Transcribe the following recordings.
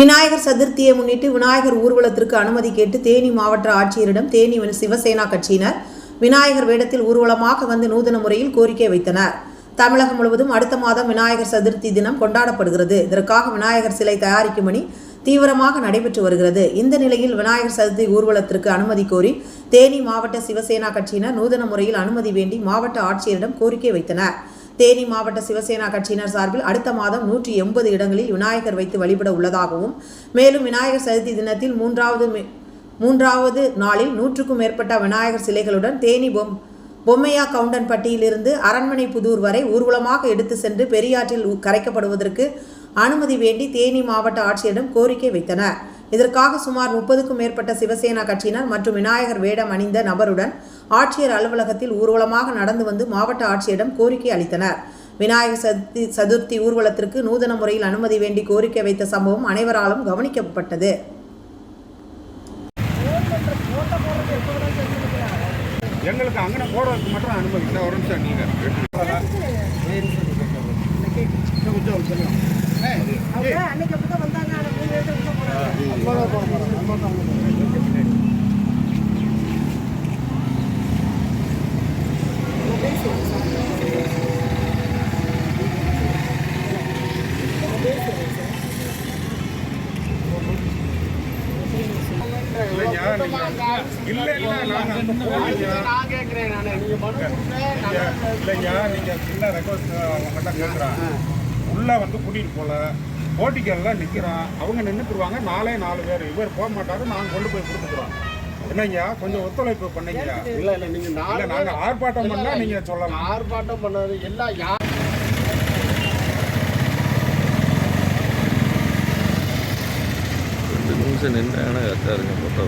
விநாயகர் சதுர்த்தியை முன்னிட்டு விநாயகர் ஊர்வலத்திற்கு அனுமதி கேட்டு தேனி மாவட்ட ஆட்சியரிடம் தேனி சிவசேனா கட்சியினர் விநாயகர் வேடத்தில் ஊர்வலமாக வந்து நூதன முறையில் கோரிக்கை வைத்தனர். தமிழகம் முழுவதும் அடுத்த மாதம் விநாயகர் சதுர்த்தி தினம் கொண்டாடப்படுகிறது. இதற்காக விநாயகர் சிலை தயாரிக்கும் பணி தீவிரமாக நடைபெற்று வருகிறது. இந்த நிலையில் விநாயகர் சதுர்த்தி ஊர்வலத்திற்கு அனுமதி கோரி தேனி மாவட்ட சிவசேனா கட்சியினர் நூதன முறையில் அனுமதி வேண்டி மாவட்ட ஆட்சியரிடம் கோரிக்கை வைத்தனர். தேனி மாவட்ட சிவசேனா கட்சியினர் சார்பில் அடுத்த மாதம் நூற்றி எண்பது இடங்களில் விநாயகர் வைத்து வழிபட உள்ளதாகவும் மேலும் விநாயகர் சதுர்த்தி தினத்தில் மூன்றாவது மே- மூன்றாவது நாளில் நூற்றுக்கும் மேற்பட்ட விநாயகர் சிலைகளுடன் தேனி பொம் பொம்மையா கவுண்டன்பட்டியிலிருந்து அரண்மனை புதூர் வரை ஊர்வலமாக எடுத்து சென்று பெரியாற்றில் உ- கரைக்கப்படுவதற்கு அனுமதி வேண்டி தேனி மாவட்ட ஆட்சியரிடம் கோரிக்கை வைத்தனர். இதற்காக சுமார் முப்பதுக்கும் மேற்பட்ட சிவசேனா கட்சியினர் மற்றும் விநாயகர் வேடம் அணிந்த நபருடன் ஆட்சியர் அலுவலகத்தில் ஊர்வலமாக நடந்து வந்து மாவட்ட ஆட்சியரிடம் கோரிக்கை அளித்தனர். விநாயகர் சதுர்த்தி சதுர்த்தி ஊர்வலத்திற்கு நூதன முறையில் அனுமதி வேண்டி கோரிக்கை வைத்த சம்பவம் அனைவராலும் கவனிக்கப்பட்டது. எங்களுக்கு அங்கே போடுறதுக்கு மட்டும் அனுமதி. இல்லை ஒரு நிமிஷம் நீங்கள் அன்னைக்கு அப்படிதான் வந்தாங்க. இல்லைங்க நீங்கள் இல்லை நீங்கள் சின்ன ரெக்வஸ்ட் அவங்ககிட்ட கேட்குறாங்க உள்ளே வந்து கூட்டிகிட்டு போகல போட்டிக்கெல்லாம் நிற்கிறோம் அவங்க நின்றுக்குருவாங்க நாலே நாலு பேர். இவர் போக மாட்டாரு நாங்கள் கொண்டு போய் கொடுத்துக்குறோம் என்னய்யா கொஞ்சம் ஒத்துழைப்பு பண்ணீங்க இல்ல இல்ல நீங்க இல்லை நாலு நாங்கள் ஆர்ப்பாட்டம் பண்ணால் நீங்கள் சொல்லலாம். ஆர்ப்பாட்டம் பண்ணது எல்லாம் யார் ரெண்டு நிமிஷம் நின்றாங்கன்னா கரெக்டாக இருக்கும் போட்டோ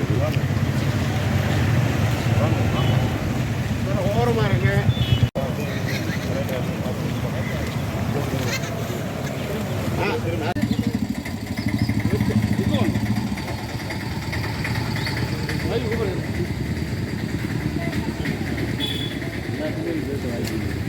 করতে পারি